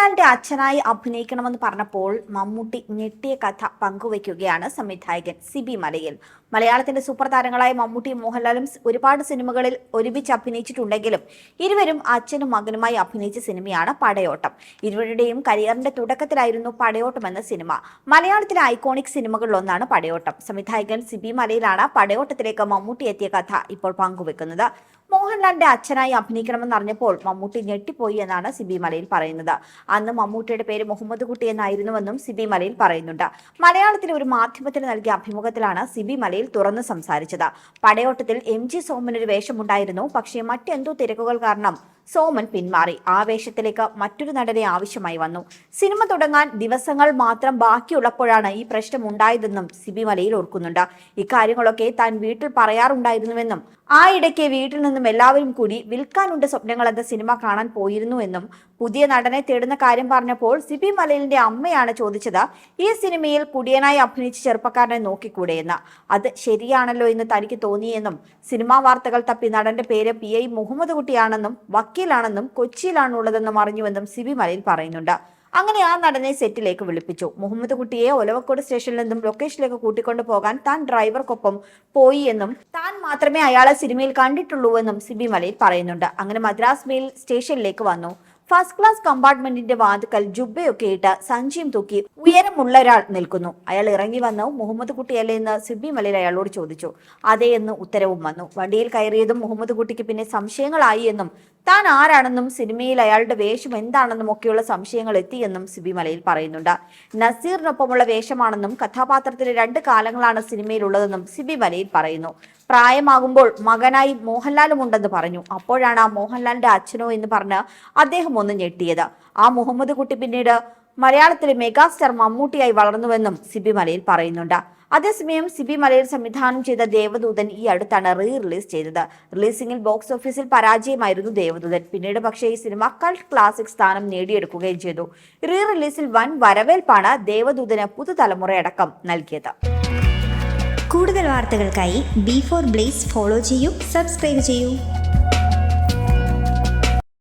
മോഹൻലാലിന്റെ അച്ഛനായി അഭിനയിക്കണമെന്ന് പറഞ്ഞപ്പോൾ മമ്മൂട്ടി ഞെട്ടിയ കഥ പങ്കുവയ്ക്കുകയാണ് സംവിധായകൻ സിബി മലയിൽ. മലയാളത്തിന്റെ സൂപ്പർ താരങ്ങളായ മമ്മൂട്ടിയും മോഹൻലാലും ഒരുപാട് സിനിമകളിൽ ഒരുമിച്ച് അഭിനയിച്ചിട്ടുണ്ടെങ്കിലും ഇരുവരും അച്ഛനും മകനുമായി അഭിനയിച്ച സിനിമയാണ് പടയോട്ടം. ഇരുവരുടെയും കരിയറിന്റെ തുടക്കത്തിലായിരുന്നു പടയോട്ടം എന്ന സിനിമ. മലയാളത്തിലെ ഐക്കോണിക് സിനിമകളിലൊന്നാണ് പടയോട്ടം. സംവിധായകൻ സിബി മലയിലാണ് പടയോട്ടത്തിലേക്ക് മമ്മൂട്ടി എത്തിയ കഥ ഇപ്പോൾ പങ്കുവെക്കുന്നത് മോഹൻലാലിന്റെ അച്ഛനായി അഭിനയിക്കണമെന്ന് അറിഞ്ഞപ്പോൾ മമ്മൂട്ടി ഞെട്ടിപ്പോയി എന്നാണ് സിബി മലയിൽ പറയുന്നത്. അന്ന് മമ്മൂട്ടിയുടെ പേര് മുഹമ്മദ് കുട്ടി എന്നായിരുന്നുവെന്നും സിബി മലയിൽ പറയുന്നുണ്ട്. മലയാളത്തിലെ ഒരു മാധ്യമത്തിന് നൽകിയ അഭിമുഖത്തിലാണ് സിബി മലയിൽ തുറന്ന് സംസാരിച്ചത്. പടയോട്ടത്തിൽ എം ജി സോമനൊരു വേഷമുണ്ടായിരുന്നു. പക്ഷേ മറ്റെന്തോ തിരക്കുകൾ കാരണം സോമൻ പിന്മാറി. ആവേശത്തിലേക്ക് മറ്റൊരു നടനെ ആവശ്യമായി വന്നു. സിനിമ തുടങ്ങാൻ ദിവസങ്ങൾ മാത്രം ബാക്കിയുള്ളപ്പോഴാണ് ഈ പ്രശ്നം ഉണ്ടായതെന്നും സിബി മലയിൽ ഓർക്കുന്നുണ്ട്. ഇക്കാര്യങ്ങളൊക്കെ താൻ വീട്ടിൽ പറയാറുണ്ടായിരുന്നുവെന്നും ആ ഇടയ്ക്ക് വീട്ടിൽ നിന്നും എല്ലാവരും കൂടി വിൽക്കാനുണ്ട് സ്വപ്നങ്ങൾ എന്ന സിനിമ കാണാൻ പോയിരുന്നു എന്നും പുതിയ നടനെ തേടുന്ന കാര്യം പറഞ്ഞപ്പോൾ സിബി മലയിലിന്റെ അമ്മയാണ് ചോദിച്ചത് ഈ സിനിമയിൽ കുടിയനായി അഭിനയിച്ച ചെറുപ്പക്കാരനെ നോക്കിക്കൂടെയെന്ന്. അത് ശരിയാണല്ലോ എന്ന് തനിക്ക് തോന്നിയെന്നും സിനിമാ വാർത്തകൾ തപ്പി നടന്റെ പേര് പി ഐ മുഹമ്മദ് കുട്ടിയാണെന്നും വക്കീലാണെന്നും കൊച്ചിയിലാണുള്ളതെന്നും അറിഞ്ഞുവെന്നും സിബി മലയിൽ പറയുന്നുണ്ട്. അങ്ങനെ ആ നടനെ സെറ്റിലേക്ക് വിളിപ്പിച്ചു. മുഹമ്മദ് കുട്ടിയെ ഒലവക്കോട് സ്റ്റേഷനിൽ നിന്നും ലൊക്കേഷനിലേക്ക് കൂട്ടിക്കൊണ്ടു പോകാൻ താൻ ഡ്രൈവർക്കൊപ്പം പോയി എന്നും താൻ മാത്രമേ അയാളെ സിനിമയിൽ കണ്ടിട്ടുള്ളൂ എന്നും സിബി മലയിൽ പറയുന്നുണ്ട്. അങ്ങനെ മദ്രാസ് മെയിൽ സ്റ്റേഷനിലേക്ക് വന്നു. ഫസ്റ്റ് ക്ലാസ് കമ്പാർട്ട്മെന്റിന്റെ വാതുക്കൽ ജുബയൊക്കെ ഇട്ട് സഞ്ചിയും തൂക്കി ഉയരമുള്ള ഒരാൾ നിൽക്കുന്നു. അയാൾ ഇറങ്ങി വന്നു. മുഹമ്മദ് കുട്ടിയല്ലേ എന്ന് സിബി മലയിൽ അയാളോട് ചോദിച്ചു. അതേ എന്ന് ഉത്തരവും വന്നു. വണ്ടിയിൽ കയറിയതും മുഹമ്മദ് കുട്ടിക്ക് പിന്നെ സംശയങ്ങളായി എന്നും താൻ ആരാണെന്നും സിനിമയിൽ അയാളുടെ വേഷം എന്താണെന്നും ഒക്കെയുള്ള സംശയങ്ങൾ എത്തിയെന്നും സിബി മലയിൽ പറയുന്നുണ്ട്. നസീറിനൊപ്പമുള്ള വേഷമാണെന്നും കഥാപാത്രത്തിലെ രണ്ട് കാലങ്ങളാണ് സിനിമയിലുള്ളതെന്നും സിബി മലയിൽ പറയുന്നു. പ്രായമാകുമ്പോൾ മകനായി മോഹൻലാലും ഉണ്ടെന്ന് പറഞ്ഞു. അപ്പോഴാണ് ആ മോഹൻലാലിന്റെ അച്ഛനോ എന്ന് പറഞ്ഞ് അദ്ദേഹം ഒന്ന് ഞെട്ടിയത്. ആ മുഹമ്മദ് കുട്ടി പിന്നീട് മലയാളത്തിലെ മെഗാസ്റ്റാർ മമ്മൂട്ടിയായി വളർന്നുവെന്നും സിബി മലയിൽ പറയുന്നുണ്ട്. അതേസമയം സിബി മലയിൽ സംവിധാനം ചെയ്ത ദേവദൂതൻ ഈ അടുത്താണ് റീ റിലീസ് ചെയ്തത്. റിലീസിംഗിൽ ബോക്സ് ഓഫീസിൽ പരാജയമായിരുന്നു ദേവദൂതൻ. പിന്നീട് പക്ഷേ ഈ സിനിമ കൾട്ട് ക്ലാസിക് സ്ഥാനം നേടിയെടുക്കുകയും ചെയ്തു. റീ റിലീസിൽ വൻ വരവേൽപ്പാണ് ദേവദൂതന് പുതുതലമുറയടക്കം നൽകിയത്. കൂടുതൽ വാർത്തകൾക്കായി ബി ഫോർ ബ്ലേസ് ഫോളോ ചെയ്യൂ സബ്സ്ക്രൈബ് ചെയ്യൂ.